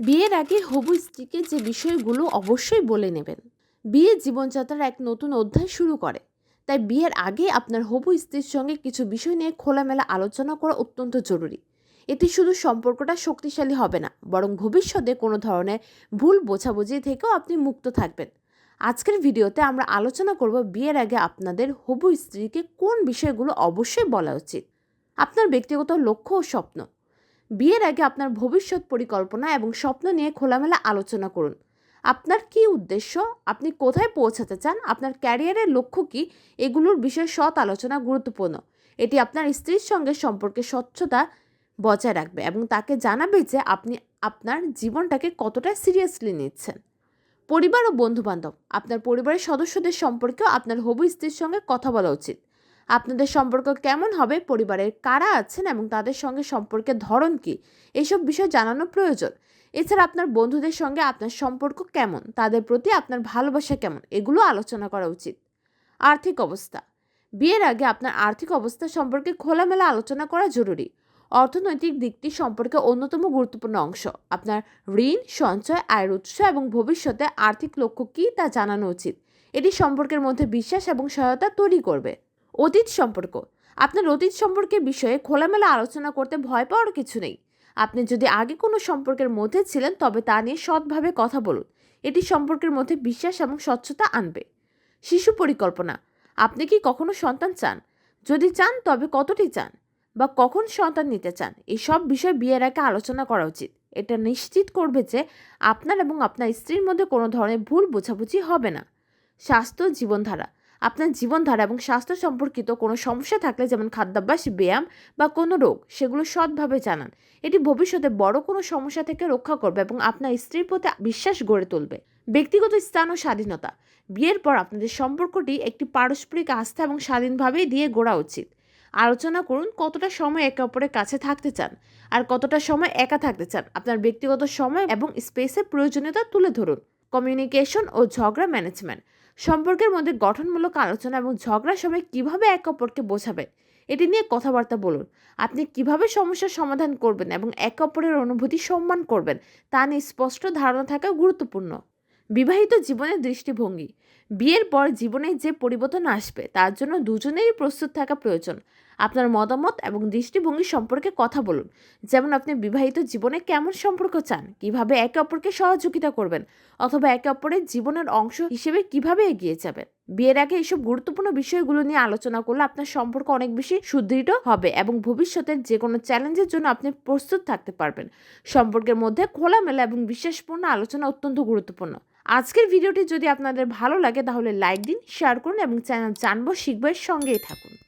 বিয়ের আগে হবু স্ত্রীকে যে বিষয়গুলো অবশ্যই বলে নেবেন। বিয়ে জীবনযাত্রার এক নতুন অধ্যায় শুরু করে। তাই বিয়ের আগে আপনার হবু স্ত্রীর সঙ্গে কিছু বিষয় নিয়ে খোলামেলা আলোচনা করা অত্যন্ত জরুরি। এতে শুধু সম্পর্কটা শক্তিশালী হবে না, বরং ভবিষ্যতে কোনো ধরনের ভুল বোঝাবুঝি থেকেও আপনি মুক্ত থাকবেন। আজকের ভিডিওতে আমরা আলোচনা করব বিয়ের আগে আপনাদের হবু স্ত্রীকে কোন বিষয়গুলো অবশ্যই বলা উচিত। আপনার ব্যক্তিগত লক্ষ্য ও স্বপ্ন। বিয়ের আগে আপনার ভবিষ্যৎ পরিকল্পনা এবং স্বপ্ন নিয়ে খোলামেলা আলোচনা করুন। আপনার কি উদ্দেশ্য? আপনি কোথায় পৌঁছাতে চান? আপনার ক্যারিয়ারের লক্ষ্য কি? এগুলোর বিষয়ে সৎ আলোচনা গুরুত্বপূর্ণ। এটি আপনার স্ত্রীর সঙ্গে সম্পর্কে স্বচ্ছতা বজায় রাখবে এবং তাকে জানাবে যে আপনি আপনার জীবনটাকে কতটা সিরিয়াসলি নিচ্ছেন। পরিবার ও বন্ধুবান্ধব, আপনার পরিবারের সদস্যদের সম্পর্কেও আপনার হবু স্ত্রীর সঙ্গে কথা বলা উচিত। আপনাদের সম্পর্ক কেমন হবে, পরিবারের কারা আছেন এবং তাদের সঙ্গে সম্পর্কের ধরন কি? এসব বিষয় জানানো প্রয়োজন। এছাড়া আপনার বন্ধুদের সঙ্গে আপনার সম্পর্ক কেমন? তাদের প্রতি আপনার ভালোবাসা কেমন? এগুলো আলোচনা করা উচিত। আর্থিক অবস্থা। বিয়ের আগে আপনার আর্থিক অবস্থা সম্পর্কে খোলামেলা আলোচনা করা জরুরি। অর্থনৈতিক দিকটি সম্পর্কে অন্যতম গুরুত্বপূর্ণ অংশ। আপনার ঋণ, সঞ্চয়, আয়ের উৎস এবং ভবিষ্যতে আর্থিক লক্ষ্য কী তা জানানো উচিত। এটি সম্পর্কের মধ্যে বিশ্বাস এবং সহায়তা তৈরি করবে। অতীত সম্পর্ক। আপনার অতীত সম্পর্কের বিষয়ে খোলামেলা আলোচনা করতে ভয় পাওয়ার কিছু নেই। আপনি যদি আগে কোনো সম্পর্কের মধ্যে ছিলেন, তবে তা নিয়ে সৎভাবে কথা বলুন। এটি সম্পর্কের মধ্যে বিশ্বাস এবং স্বচ্ছতা আনবে। শিশু পরিকল্পনা। আপনি কি কখনো সন্তান চান? যদি চান, তবে কতটি চান? বা কখন সন্তান নিতে চান? এসব বিষয় বিয়ের আগে আলোচনা করা উচিত। এটা নিশ্চিত করবে যে আপনার এবং আপনার স্ত্রীর মধ্যে কোনো ধরনের ভুল বোঝাবুঝি হবে না। স্বাস্থ্য জীবনধারা। আপনার জীবনধারা এবং স্বাস্থ্য সম্পর্কিত কোনো সমস্যা থাকলে যেমন খাদ্যাভ্যাস, ব্যায়াম বা কোনো রোগ, সেগুলো সৎভাবে জানান। এটি ভবিষ্যতে বড় কোনো সমস্যা থেকে রক্ষা করবে এবং আপনার স্ত্রীর প্রতি বিশ্বাস গড়ে তুলবে। ব্যক্তিগত স্থান ও স্বাধীনতা। বিয়ের পর আপনাদের সম্পর্কটি একটি পারস্পরিক আস্থা এবং স্বাধীনভাবেই দিয়ে গড়া উচিত। আলোচনা করুন, কতটা সময় একে অপরের কাছে থাকতে চান আর কতটা সময় একা থাকতে চান। আপনার ব্যক্তিগত সময় এবং স্পেসের প্রয়োজনীয়তা তুলে ধরুন। কমিউনিকেশন ও ঝগড়া ম্যানেজমেন্ট সম্পর্কের মধ্যে গঠনমূলক আলোচনা এবং ঝগড়ার সময় কীভাবে একে অপরকে বোঝাবেন এটি নিয়ে কথাবার্তা বলুন। আপনি কীভাবে সমস্যার সমাধান করবেন এবং একে অপরের অনুভূতি সম্মান করবেন, তা নিয়ে স্পষ্ট ধারণা থাকা গুরুত্বপূর্ণ। বিবাহিত জীবনের দৃষ্টিভঙ্গি। বিয়ের পর জীবনে যে পরিবর্তন আসবে, তার জন্য দুজনেরই প্রস্তুত থাকা প্রয়োজন। আপনার মতামত এবং দৃষ্টিভঙ্গি সম্পর্কে কথা বলুন। যেমন আপনি বিবাহিত জীবনে কেমন সম্পর্ক চান? কীভাবে একে অপরকে সহযোগিতা করবেন? অথবা একে অপরের জীবনের অংশ হিসেবে কীভাবে এগিয়ে যাবেন? বিয়ের আগে এইসব গুরুত্বপূর্ণ বিষয়গুলো নিয়ে আলোচনা করলে আপনার সম্পর্ক অনেক বেশি সুদৃঢ় হবে এবং ভবিষ্যতের যে কোনো চ্যালেঞ্জের জন্য আপনি প্রস্তুত থাকতে পারবেন। সম্পর্কের মধ্যে খোলামেলা এবং বিশ্বাসপূর্ণ আলোচনা অত্যন্ত গুরুত্বপূর্ণ। আজকের ভিডিওটি যদি আপনাদের ভালো লাগে তাহলে লাইক দিন, শেয়ার করুন এবং চ্যানেল জানব শিখব সঙ্গেই থাকুন।